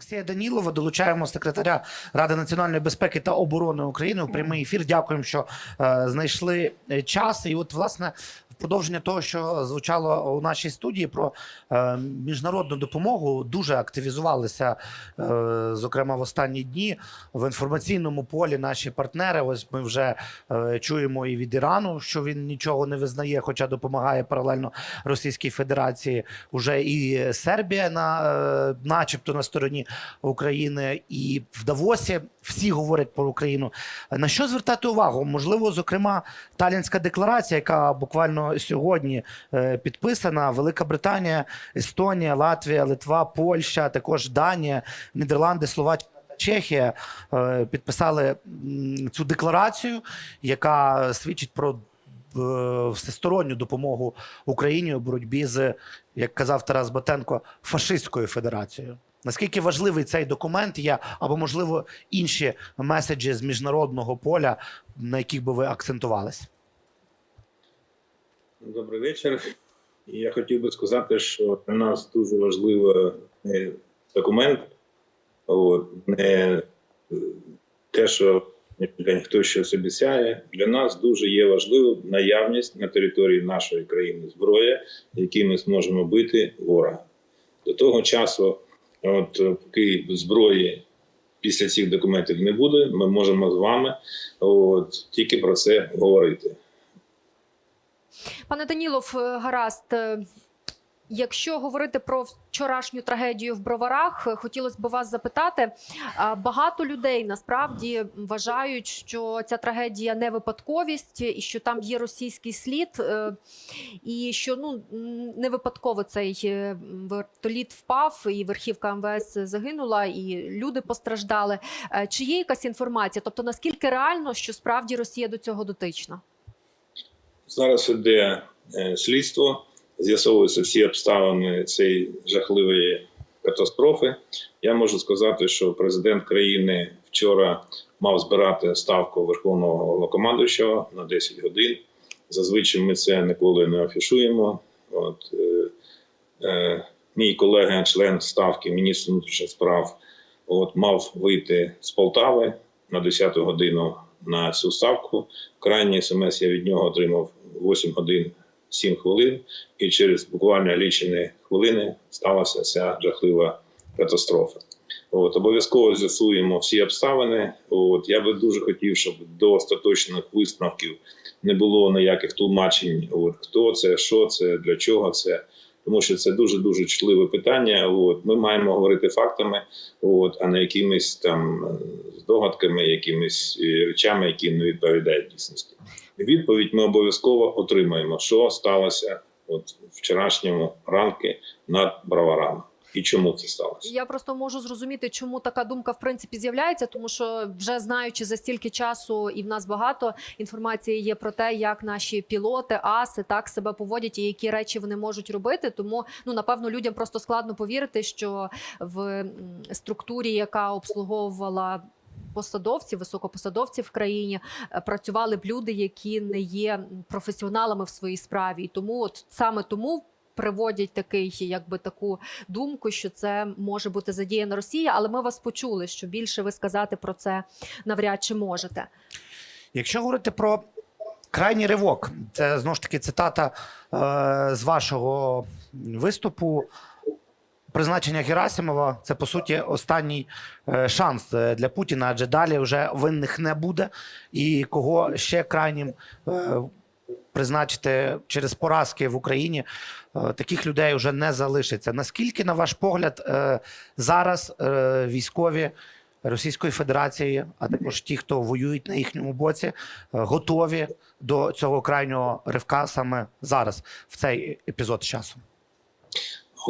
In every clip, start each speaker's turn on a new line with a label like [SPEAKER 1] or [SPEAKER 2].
[SPEAKER 1] Олексія Данілова долучаємо секретаря Ради національної безпеки та оборони України у прямий ефір. Дякуємо, що е, знайшли е, час. І от, власне, в продовження того, що звучало у нашій студії про е, міжнародну допомогу, дуже активізувалися, е, зокрема в останні дні в інформаційному полі наші партнери. Ось ми вже е, чуємо і від Ірану, що він нічого не визнає, хоча допомагає паралельно Російській Федерації. Уже і Сербія на, е, начебто на стороні України, і в Давосі всі говорять про Україну. На що звертати увагу? Можливо, зокрема, Талінська декларація, яка буквально сьогодні е, підписана. Велика Британія, Естонія, Латвія, Литва, Польща, також Данія, Нідерланди, Словаччина. Чехія е, підписали цю декларацію, яка свідчить про е, всесторонню допомогу Україні у боротьбі з, як казав Тарас Батенко, фашистською федерацією. Наскільки важливий цей документ є, або можливо інші меседжі з міжнародного поля, на яких би ви акцентувались?
[SPEAKER 2] Добрий вечір. Я хотів би сказати, що для нас дуже важливий документ, от, не е, те, що хтось щось обіцяє. Для нас дуже є важливо наявність на території нашої країни зброї, які ми зможемо бити ворога. До того часу, от поки зброї після цих документів не буде, ми можемо з вами от, тільки про це говорити.
[SPEAKER 3] Пане Данілов, е, гаразд. Е, Якщо говорити про вчорашню трагедію в броварах, е, хотілося б вас запитати. Багато людей насправді вважають, що ця трагедія не випадковість, і що там є російський слід, е, і що ну не випадково цей е, вертоліт впав, і верхівка МВС загинула, і люди постраждали. Е, Чи є якась інформація? Тобто наскільки реально, що справді Росія до цього дотична?
[SPEAKER 2] Зараз іде е, слідство, з'ясовуються всі обставини цієї жахливої катастрофи. Я можу сказати, що президент країни вчора мав збирати ставку верховного головнокомандуючого на 10 годин. Зазвичай ми це ніколи не афішуємо. От, е, е, мій колега, член ставки, міністр внутрішніх справ, от, мав вийти з Полтави на 10 годину на цю ставку. Крайній смс я від нього отримав 8 годин 7 хвилин, і через буквально лічені хвилини сталася ця жахлива катастрофа. От обов'язково з'ясуємо всі обставини. От я би дуже хотів, щоб до остаточних висновків не було ніяких тлумачень. От хто це, що це, для чого це. Тому що це дуже дуже чутливе питання. От ми маємо говорити фактами, от а не якимись там здогадками, якимись е, речами, які не відповідають дійсності. Відповідь ми обов'язково отримаємо, що сталося от вчорашньому ранку над броварами. І чому це сталося?
[SPEAKER 3] Я просто можу зрозуміти, чому така думка в принципі з'являється, тому що вже знаючи за стільки часу, і в нас багато інформації є про те, як наші пілоти, аси так себе поводять і які речі вони можуть робити. Тому ну напевно людям просто складно повірити, що в структурі, яка обслуговувала. Посадовці, високопосадовці в країні е, працювали б люди, які не є професіоналами в своїй справі, і тому, от саме тому приводять такий, якби таку думку, що це може бути задіяна Росія, але ми вас почули, що більше ви сказати про це навряд чи можете.
[SPEAKER 1] Якщо говорити про крайній ривок, це знову ж таки цитата е, з вашого виступу. Призначення Герасимова це по суті останній е, шанс е, для Путіна, адже далі вже винних не буде. І кого ще крайнім е, призначити через поразки в Україні, таких людей вже не залишиться. Наскільки, на ваш погляд, зараз військові Російської Федерації, а також ті, хто воюють на їхньому боці, готові до цього крайнього ривка саме зараз, в цей епізод часу?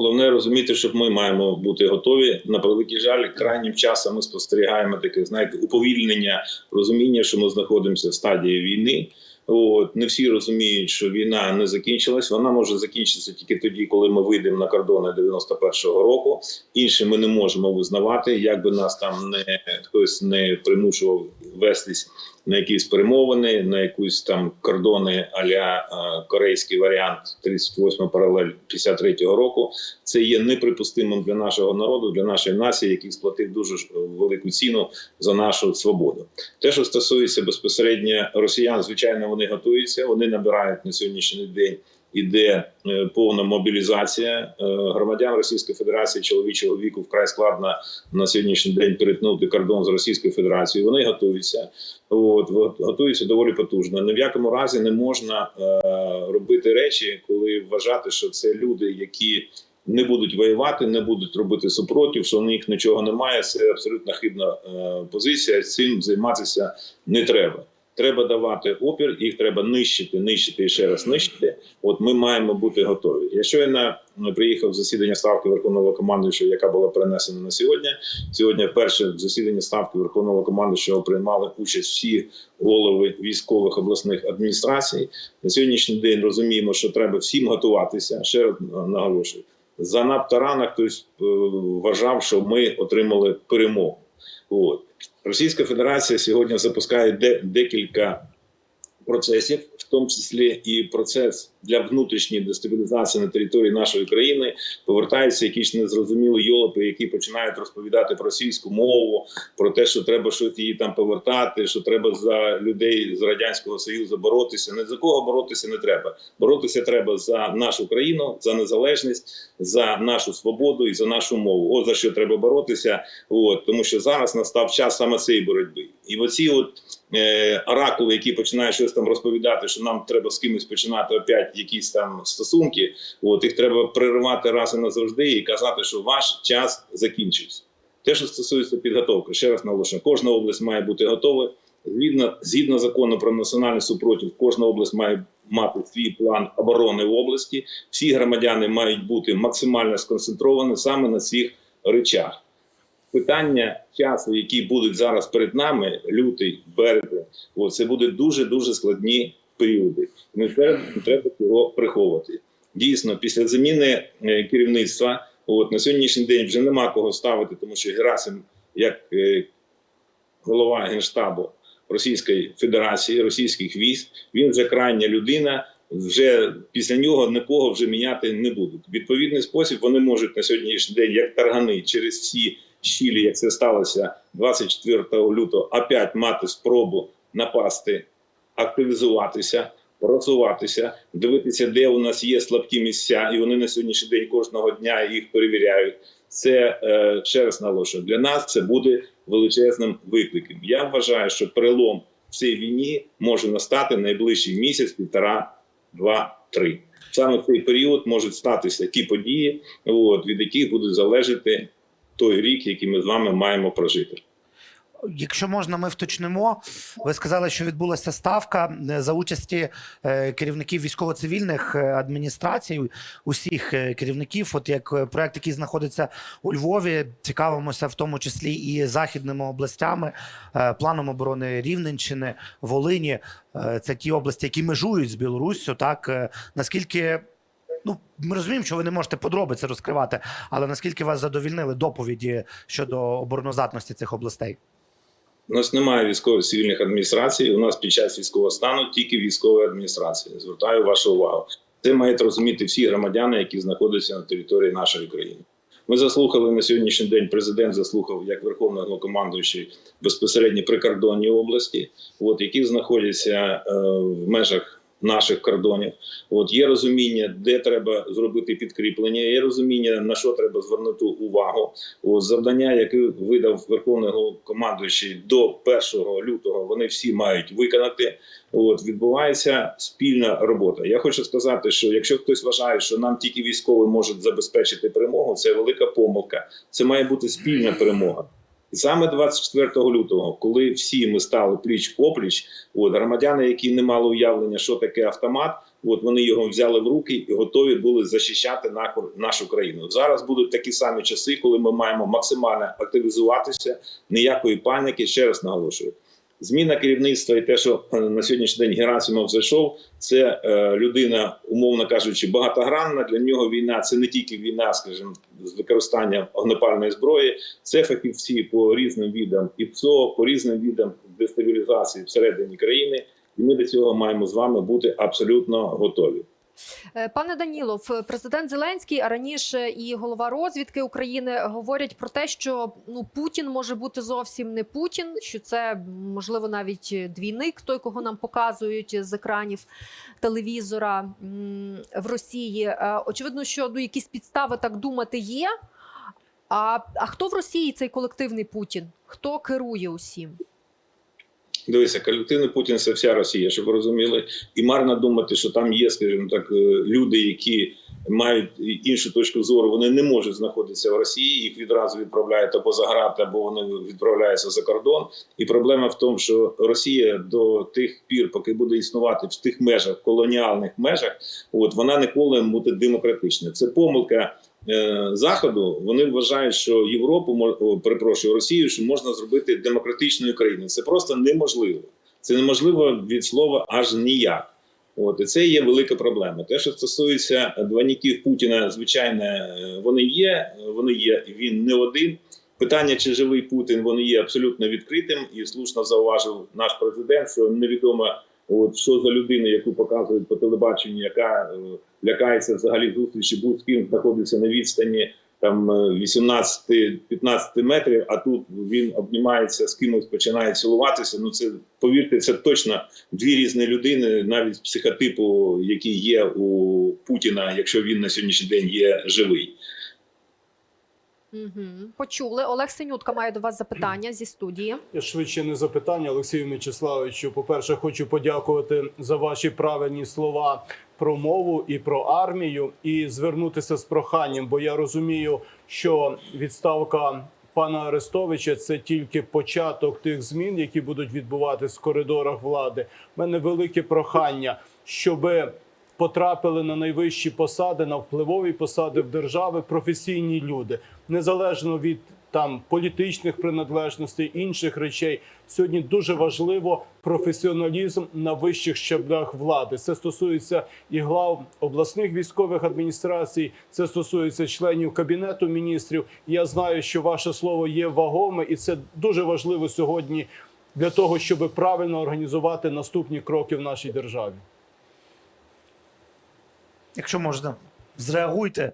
[SPEAKER 2] Головне розуміти, що ми маємо бути готові. На превеликий жаль, крайнім часом ми спостерігаємо таке, знаєте, уповільнення розуміння, що ми знаходимося в стадії війни. От не всі розуміють, що війна не закінчилась. Вона може закінчитися тільки тоді, коли ми вийдемо на кордони 91-го року. Інше ми не можемо визнавати, як би нас там не хтось не примушував вестись на якісь перемовини, на якусь там кордони аля е, корейський варіант 38 паралель 53-го року. Це є неприпустимим для нашого народу, для нашої нації, який сплатив дуже велику ціну за нашу свободу. Те, що стосується безпосередньо росіян, звичайно, вони готуються. Вони набирають на сьогоднішній день. Іде е, повна мобілізація Е, громадян Російської Федерації чоловічого віку вкрай складно на сьогоднішній день перетнути кордон з Російською Федерацією. Вони готуються, от го- готуються доволі потужно. Ні в якому разі не можна е, робити речі, коли вважати, що це люди, які не будуть воювати, не будуть робити супротив, що у них нічого немає. Це абсолютно хибна позиція. Цим займатися не треба. Треба давати опір, їх треба нищити, нищити і ще раз нищити. От ми маємо бути готові. Я щойно приїхав в засідання ставки Верховного командуючого, яка була перенесена на сьогодні. Сьогодні вперше в засіданні ставки Верховного командуючого приймали участь всі голови військових обласних адміністрацій. На сьогоднішній день розуміємо, що треба всім готуватися. Ще раз наголошую. Занадто рано хтось е, вважав, що ми отримали перемогу. От. Російська Федерація сьогодні запускає де, декілька процесів, в тому числі і процес для внутрішньої дестабілізації на території нашої країни. Повертаються якісь незрозумілі йолопи, які починають розповідати про російську мову, про те, що треба щось її там повертати, що треба за людей з радянського союзу боротися. Не за кого боротися не треба. Боротися треба за нашу країну, за незалежність, за нашу свободу і за нашу мову. От за що треба боротися. От тому що зараз настав час саме цієї боротьби. І оці от оракули, які починають щось там розповідати, що нам треба з кимось починати опять якісь там стосунки. От їх треба переривати раз і назавжди і казати, що ваш час закінчився. Те, що стосується підготовки, ще раз наголошую, кожна область має бути готова. Згідно, згідно закону про національний супротив, кожна область має мати свій план оборони в області. Всі громадяни мають бути максимально сконцентровані саме на цих речах. Питання часу, які будуть зараз перед нами, лютий, березень, це буде дуже дуже складні періоди. Не треба, цього приховувати. Дійсно, після заміни е, керівництва, от на сьогоднішній день вже нема кого ставити, тому що Герасим, як е, голова генштабу Російської Федерації, російських військ, він вже крайня людина. Вже після нього нікого вже міняти не будуть. Відповідний спосіб вони можуть на сьогоднішній день, як таргани, через ці щілі, як це сталося 24 лютого, опять мати спробу напасти, активізуватися, просуватися, дивитися, де у нас є слабкі місця, і вони на сьогоднішній день кожного дня їх перевіряють. Це е, ще раз наголошую, для нас це буде величезним викликом. Я вважаю, що перелом в цій війні може настати найближчий місяць, півтора, два, три. Саме в цей період можуть статися ті події, от, від яких буде залежати той рік, який ми з вами маємо прожити.
[SPEAKER 1] Якщо можна, ми вточнимо. Ви сказали, що відбулася ставка е, за участі е, керівників військово-цивільних е, адміністрацій, усіх керівників. От як проект, який знаходиться у Львові, цікавимося в тому числі і західними областями, планом оборони Рівненщини, Волині. Це ті області, які межують з Білоруссю. Так наскільки. Ну, ми розуміємо, що ви не можете подробиці розкривати, але наскільки вас задовільнили доповіді щодо обороноздатності цих областей?
[SPEAKER 2] У нас немає військових цивільних адміністрацій. У нас під час військового стану тільки військові адміністрації. Звертаю вашу увагу. Це мають розуміти всі громадяни, які знаходяться на території нашої країни. Ми заслухали на сьогоднішній день. Президент заслухав як верховний головнокомандуючий безпосередньо прикордонні області, от які знаходяться е, в межах наших кордонів. От є розуміння, де треба зробити підкріплення, є розуміння на що треба звернути увагу. От завдання, яке видав верховний головнокомандуючий до 1 лютого, вони всі мають виконати. От відбувається спільна робота. Я хочу сказати, що якщо хтось вважає, що нам тільки військові можуть забезпечити перемогу, це велика помилка. Це має бути спільна перемога. І саме 24 лютого, коли всі ми стали пліч опліч, от громадяни, які не мали уявлення, що таке автомат, от вони його взяли в руки і готові були захищати нашу, країну. Зараз будуть такі самі часи, коли ми маємо максимально активізуватися, ніякої паніки. Ще раз наголошую. Зміна керівництва і те, що е, на сьогоднішній день Герасимов зайшов, це е, людина, умовно кажучи, багатогранна. Для нього війна це не тільки війна, скажімо, з використанням огнепальної зброї, це фахівці по різним відам і ПСО, по різним відам дестабілізації всередині країни. І ми до цього маємо з вами бути абсолютно готові.
[SPEAKER 3] Е, Пане Данілов, президент Зеленський, а раніше і голова розвідки України говорять про те, що ну Путін може бути зовсім не Путін, що це можливо навіть двійник, той, кого нам показують з екранів телевізора в Росії. Е, Очевидно, що ну якісь підстави так думати є. А, а хто в Росії цей колективний Путін? Хто керує усім?
[SPEAKER 2] Дивися, колективний Путін це вся Росія, щоб ви розуміли. І марно думати, що там є, скажімо так, е, люди, які мають іншу точку зору, вони не можуть знаходитися в Росії. Їх відразу відправляють або за грати, або вони відправляються за кордон. І проблема в тому, що Росія до тих пір, поки буде існувати в тих межах, колоніальних межах, от вона ніколи буде демократична. Це помилка. Е, Заходу вони вважають, що Європу перепрошую Росію, що можна зробити демократичною країною. Це просто неможливо. Це неможливо від слова аж ніяк. От і це є велика проблема. Те, що стосується двойників Путіна, звичайно, е, вони є. Вони є. Він не один. Питання, чи живий Путін, вони є абсолютно відкритим, і слушно зауважив наш президент, що невідомо, от що за людина, яку показують по телебаченню, яка е, лякається взагалі зустрічі, будь з ким знаходиться на відстані там е, 18-15 метрів, а тут він обнімається з кимось, починає цілуватися. Ну це повірте, це точно дві різні людини, навіть психотипу, який є у Путіна, якщо він на сьогоднішній день є живий.
[SPEAKER 3] Угу. Почули. Олег Синютка має до вас запитання зі студії.
[SPEAKER 4] Я швидше не запитання, Олексію Мячеславовичу. По-перше, хочу подякувати за ваші правильні слова про мову і про армію, і звернутися з проханням, бо я розумію, що відставка пана Арестовича це тільки початок тих змін, які будуть відбуватись в коридорах влади. У мене велике прохання, щоби потрапили на найвищі посади, на впливові посади в держави професійні люди, незалежно від там політичних приналежностей, інших речей. Сьогодні дуже важливо професіоналізм на вищих щаблях влади. Це стосується і глав обласних військових адміністрацій, це стосується членів кабінету міністрів. Я знаю, що ваше слово є вагоме, і це дуже важливо сьогодні для того, щоб правильно організувати наступні кроки в нашій державі.
[SPEAKER 1] Якщо можна, зреагуйте.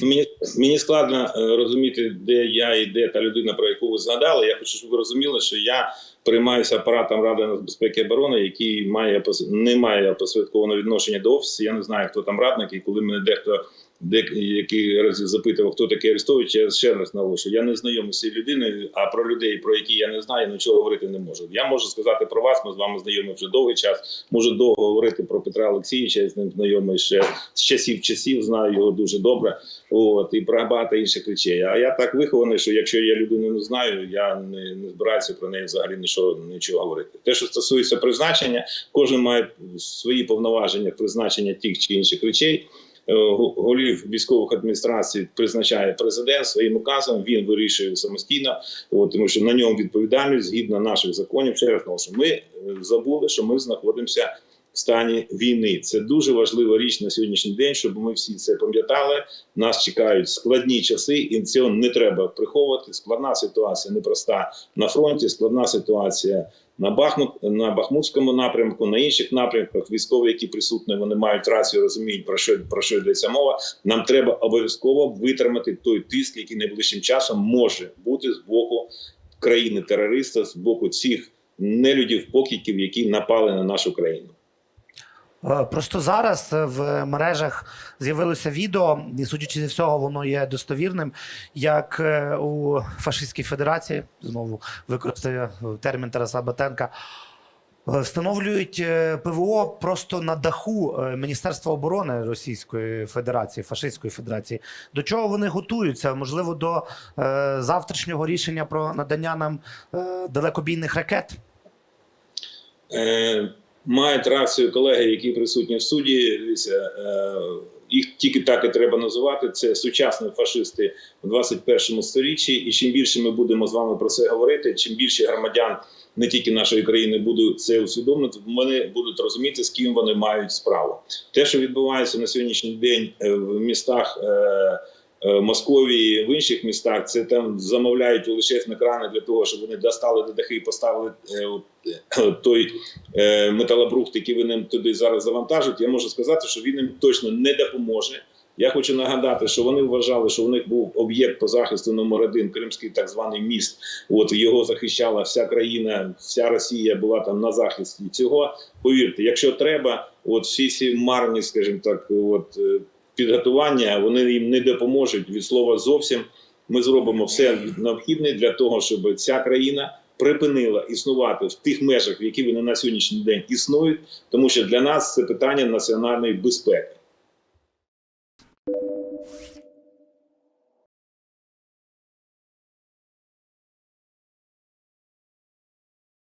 [SPEAKER 2] Мені мені складно е, розуміти, де я і де та людина, про яку ви згадали. Я хочу, щоб ви розуміли, що я приймаюся апаратом Ради нацбезпеки і оборони, який має не має посередкованого відношення до офісу. Я не знаю, хто там радник, і коли мене дехто деякий разів запитував, хто такий Арестович, я ще раз наголошую. Я не знайомий з цією людиною, а про людей, про які я не знаю, нічого говорити не можу. Я можу сказати про вас. Ми з вами знайомі вже довгий час. Можу довго говорити про Петра Олексійовича. Я з ним знайомий ще з часів часів. Знаю його дуже добре. От і про багато інших речей. А я так вихований, що якщо я людину не знаю, я не, не збираюся про неї взагалі нічого, нічого говорити. Те, що стосується призначення, кожен має свої повноваження призначення тих чи інших речей. Е, Голів військових адміністрацій призначає президент своїм указом. Він вирішує самостійно, от, тому що на ньому відповідальність згідно наших законів. Ще раз що ми е, забули, що ми знаходимося стані війни. Це дуже важлива річ на сьогоднішній день, щоб ми всі це пам'ятали. Нас чекають складні часи, і цього не треба приховувати. Складна ситуація непроста на фронті, складна ситуація на Бахмут на Бахмутському напрямку, на інших напрямках. Військові, які присутні, вони мають рацію, розуміють про що про що йдеться мова. Нам треба обов'язково витримати той тиск, який найближчим часом може бути з боку країни терориста, з боку цих нелюдів, покидьків, які напали на нашу країну.
[SPEAKER 1] Е, Просто зараз е, в мережах з'явилося відео, і судячи зі всього, воно є достовірним. Як е, у фашистській федерації знову використаю термін Тараса Батенка. Встановлюють ПВО просто на даху Міністерства оборони Російської Федерації, Фашистської Федерації. До чого вони готуються? Можливо, до завтрашнього рішення про надання нам далекобійних ракет.
[SPEAKER 2] Е, мають рацію колеги, які присутні в суді. Е, їх тільки так і треба називати. Це сучасні фашисти в 21 сторіччі. І чим більше ми будемо з вами про це говорити, чим більше громадян не тільки нашої країни будуть це усвідомлювати, вони будуть розуміти, з ким вони мають справу. Те, що відбувається на сьогоднішній день е, в містах. Е, Московії, в інших містах це там замовляють величезні крани для того, щоб вони достали до дахи і поставили е, е, той металобрухт, який вони туди зараз завантажують. Я можу сказати, що він їм точно не допоможе. Я хочу нагадати, що вони вважали, що у них був об'єкт по захисту номер один, Кримський так званий міст. От його захищала вся країна, вся Росія була там на захисті цього. Повірте, якщо треба, от всі ці марні, скажімо так, от підготування, вони їм не допоможуть від слова зовсім. Ми зробимо все необхідне для того, щоб ця країна припинила існувати в тих межах, які вони на сьогоднішній день існують, тому що для нас це питання національної безпеки.